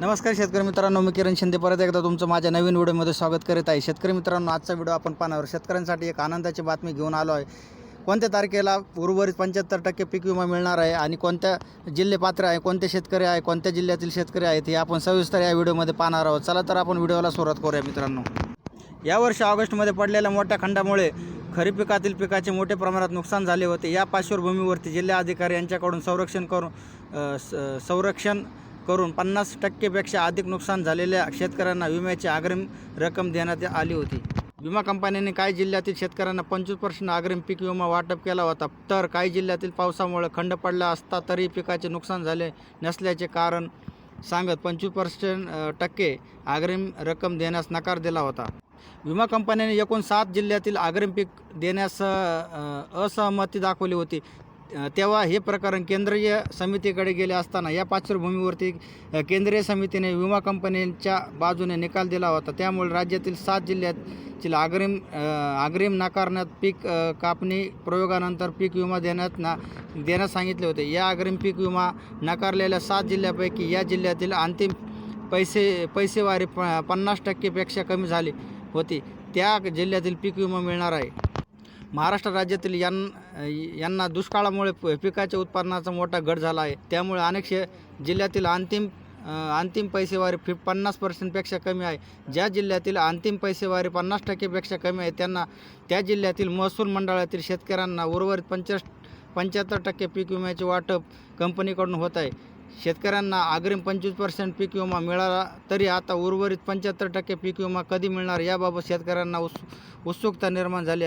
नमस्कार शेतकरी मित्रांनो मी किरण शिंदे. परत एकदा तुमचं माझ्या नवीन व्हिडिओमध्ये स्वागत करीत आहे. शेतकरी मित्रांनो आजचा व्हिडिओ आपण पाहणार शेतकऱ्यांसाठी एक आनंदाची बातमी घेऊन आलो आहे. कोणत्या तारखेला उर्वरित पंच्याहत्तर टक्के पीक विमा मिळणार आहे आणि कोणत्या जिल्हे पात्र आहे कोणते शेतकरी आहे कोणत्या जिल्ह्यातील शेतकरी आहेत हे आपण सविस्तर या व्हिडिओमध्ये पाहणार आहोत. चला तर आपण व्हिडिओला सुरुवात करूया मित्रांनो. यावर्षी ऑगस्टमध्ये पडलेल्या मोठ्या खंडामुळे खरीप पिकातील पिकाचे मोठ्या प्रमाणात नुकसान झाले होते. या पार्श्वभूमीवरती जिल्हा अधिकारी यांच्याकडून संरक्षण करून स- संरक्षण करून पन्नास टक्केपेक्षा अधिक नुकसान झालेल्या शेतकऱ्यांना विम्याची अग्रिम रक्कम देण्यात आली होती. विमा कंपन्यांनी काही जिल्ह्यातील शेतकऱ्यांना पंचवीस पर्सेंट अग्रिम पीक विमा वाटप केला होता. तर काही जिल्ह्यातील पावसामुळे खंड पडला असता तरी पिकाचे नुकसान झाले नसल्याचे कारण सांगत पंचवीस पर्सेंट टक्के अग्रिम रक्कम देण्यास नकार दिला होता. विमा कंपन्यांनी एकूण सात जिल्ह्यातील अग्रिम पीक देण्यास असहमती दाखवली होती. तेव्हा हे प्रकरण केंद्रीय समितीकडे गेले असताना या पार्श्वभूमीवरती केंद्रीय समितीने विमा कंपन्यांच्या बाजूने निकाल दिला होता. त्यामुळे राज्यातील सात जिल्ह्यातील अग्रिम अग्रिम नाकारण्यात पीक कापणी प्रयोगानंतर पीक विमा देण्यात ना देण्यास सांगितले होते. या अग्रिम पीक विमा नाकारलेल्या सात जिल्ह्यापैकी या जिल्ह्यातील अंतिम पैसे पैसेवारी प पन्नास टक्केपेक्षा कमी झाली होती. त्या जिल्ह्यातील पीक विमा मिळणार आहे. महाराष्ट्र राज्यातील यां यांना दुष्काळामुळे प- पिकाच्या उत्पादनाचा मोठा घट झाला आहे. त्यामुळे अनेक शे जिल्ह्यातील अंतिम अंतिम पैसेवारी फि पन्नास पर्सेंटपेक्षा कमी आहे. ज्या जिल्ह्यातील अंतिम पैसेवारी पन्नास टक्केपेक्षा कमी आहे त्यांना त्या जिल्ह्यातील महसूल मंडळातील शेतकऱ्यांना उर्वरित पंचास पंच्याहत्तर टक्के पीक विम्याचे वाटप कंपनीकडून होत आहे. शेतकऱ्यांना अग्रिम पंचवीस पर्सेंट पीक विमा मिळाला तरी आता उर्वरित पंच्याहत्तर टक्के पीक विमा कधी मिळणार याबाबत शेतकऱ्यांना उस उत्सुकता निर्माण झाली आहे.